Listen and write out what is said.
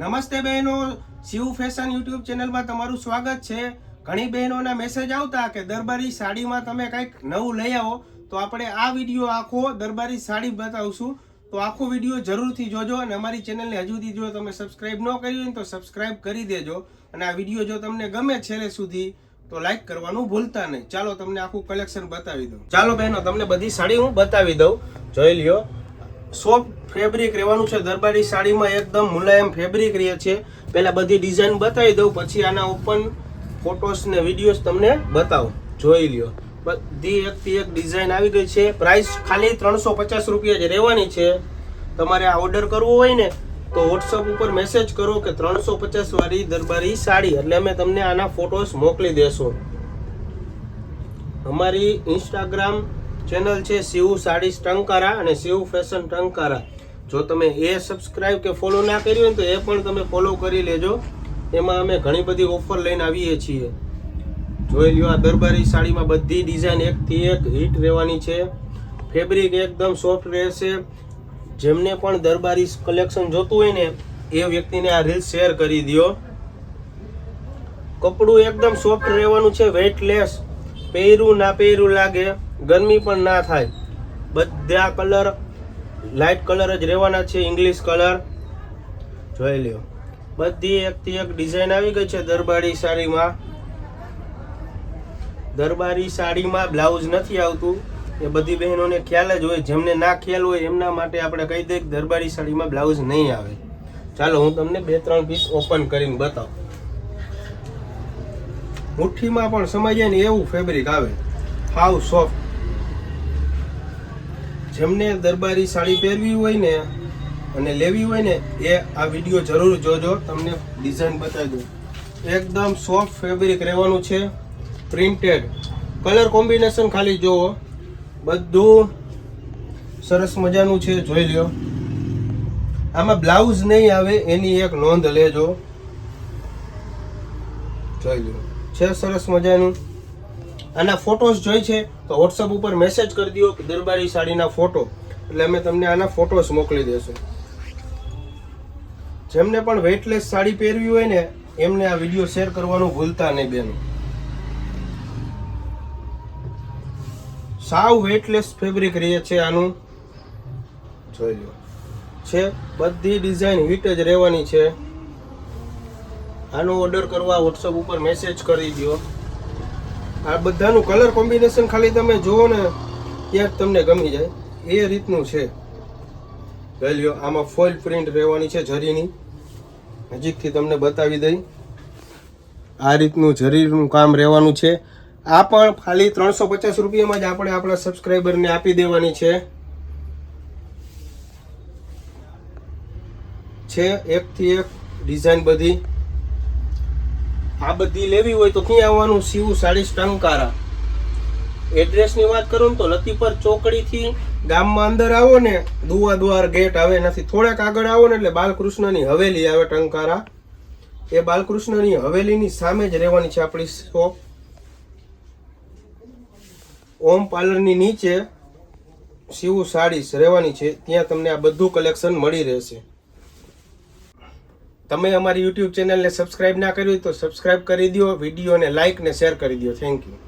નમસ્તે બહેનો, Shiv fashion YouTube ચેનલમાં તમારું સ્વાગત છે. ઘણી બહેનોના મેસેજ આવતા કે દરબારી સાડીમાં તમે કંઈક નવું લઈ આવો, તો આપણે આ વીડિયો આખો દરબારી સાડી બતાવશું. તો આખો વીડિયો જરૂરથી જોજો અને અમારી ચેનલને હજુ જો તમે સબસ્ક્રાઈબ ન કરી હોય તો સબસ્ક્રાઈબ કરી દેજો. અને આ વીડિયો જો તમને ગમે છેલ્લે સુધી, તો લાઈક કરવાનું ભૂલતા નહીં. ચાલો તમને આખું કલેક્શન બતાવી દઉં. ચાલો બહેનો, તમને બધી સાડી હું બતાવી દઉં. જોઈ લ્યો. સોફ્ટ ફેબ્રિક રહેવાનું છે. દરબારી સાડીમાં એકદમ મુલાયમ ફેબ્રિક રહે છે. પહેલાં બધી ડિઝાઇન બતાવી દઉં, પછી આના ઓપન ફોટોસ ને વિડીયોઝ તમને બતાવું. જોઈ લ્યો. બધી એકથી એક ડિઝાઇન આવી ગઈ છે. પ્રાઇસ ખાલી ત્રણસો પચાસ રૂપિયા જ રહેવાની છે. તમારે આ ઓર્ડર કરવો હોય ને, તો વોટ્સઅપ ઉપર મેસેજ કરો કે ત્રણસો પચાસ વાળી દરબારી સાડી. એટલે અમે તમને આના ફોટોસ મોકલી દેશું. અમારી ઇન્સ્ટાગ્રામ ચેનલ છે શિવ સાડી ટંકારા અને શિવ ફેશન ટંકારા. જો તમે એ સબસ્ક્રાઇબ કે ફોલો ના કર્યું હોય તો એ પણ તમે ફોલો કરી લેજો. એમાં અમે ઘણી બધી ઓફર લઈને આવીએ છીએ. જોઈ લ્યો આ દરબારી સાડીમાં બધી ડિઝાઇન એકથી એક હિટ રહેવાની છે. ફેબ્રિક એકદમ સોફ્ટ રહેશે. જેમને પણ દરબારી કલેક્શન જોતું હોય ને, એ વ્યક્તિને આ રીલ શેર કરી દ્યો. કપડું એકદમ સોફ્ટ રહેવાનું છે વેઇટલેસ પહેરું ના પહેરું લાગે. ગરમી પણ ના થાય. બધા કલર લાઇટ કલર જ રહેવાના છે, ઇંગ્લિશ કલર. જોઈ લ્યો. બધી એકથી એક ડિઝાઇન આવી ગઈ છે દરબારી સાડીમાં. દરબારી સાડીમાં બ્લાઉઝ નથી આવતું. એ બધી બહેનોને ખ્યાલ જ હોય, જેમને ના ખ્યાલ હોય એમના માટે આપણે કહી દઈએ કે દરબારી સાડીમાં બ્લાઉઝ નહીં આવે. ચાલો, હું તમને બે ત્રણ પીસ ઓપન કરીને બતાવું. મુઠ્ઠીમાં પણ સમાઈ જાય ને એવું ફેબ્રિક આવે. હાવ સોફ્ટ જેમને દરબારી સાડી પહેરવી હોય ને અને લેવી હોય ને, એ આ વીડિયો જરૂર જોજો, તમને ડિઝાઇન બતાવી દઉં. એકદમ સોફ્ટ ફેબ્રિક રહેવાનું છે પ્રિન્ટેડ કલર કોમ્બિનેશન ખાલી જુઓ બધું સરસ મજાનું છે, જોઈ લ્યો. આમાં બ્લાઉઝ નહીં આવે, એની એક નોંધ લેજો. જોઈ લ્યો. છે સરસ મજાનું. આના ફોટોસ જોઈ છે, તો વોટ્સઅપ ઉપર મેસેજ કરી દો કે દરબારી સાડીના ફોટો એટલે અમે તમને આના ફોટોસ મોકલી દેશું. જેમને પણ વેઇટલેસ સાડી પહેરવી હોય ને, એમને આ વીડિયો શેર કરવાનું ભૂલતા નહીં બેન. સાવ વેઇટલેસ ફેબ્રિક રહે છે આનું. જોઈ લો. છે, બધી ડિઝાઇન હિટ જ રહેવાની છે. આનો ઓર્ડર કરવા વોટ્સઅપ ઉપર મેસેજ કરી દો આ બધાનું કલર કોમ્બિનેશન ખાલી તમે જુઓ ને, ત્યાં તમને ગમી જાય. એ રીતનું છે. વેલ્યુ લ્યો આમાં ફોઇલ પ્રિન્ટ રહેવાની છે જરીની. નજીકથી તમને બતાવી દઈ. આ રીતનું જરીનું કામ રહેવાનું છે. આ પણ ખાલી ત્રણસો પચાસ રૂપિયામાં જ આપણે આપણા સબસ્ક્રાઈબરને આપી દેવાની છે. છે એકથી એક ડિઝાઇન બધી. આ બધી લેવી હોય તો ક્યાં આવવાનું? શિવ સાડી ટંકારા. એડ્રેસની વાત કરું તો લતીપર ચોકડીથી ગામમાં અંદર આવો ને, દુવા દ્વાર ગેટ આવે નથી થોડાક આગળ આવો ને એટલે બાલકૃષ્ણની હવેલી આવે ટંકારા. એ બાલકૃષ્ણની હવેલીની સામે જ રહેવાની છે આપણી શોપ. ઓમ પાર્લરની નીચે શિવ સાડીસ રહેવાની છે. ત્યાં તમને આ બધું કલેક્શન મળી રહેશે. તમે અમારી યુટ્યુબ ચેનલને સબસ્ક્રાઇબ ના કરી હોય તો સબસ્ક્રાઇબ કરી દો વિડીયોને લાઇક ને શેર કરી દો. Thank you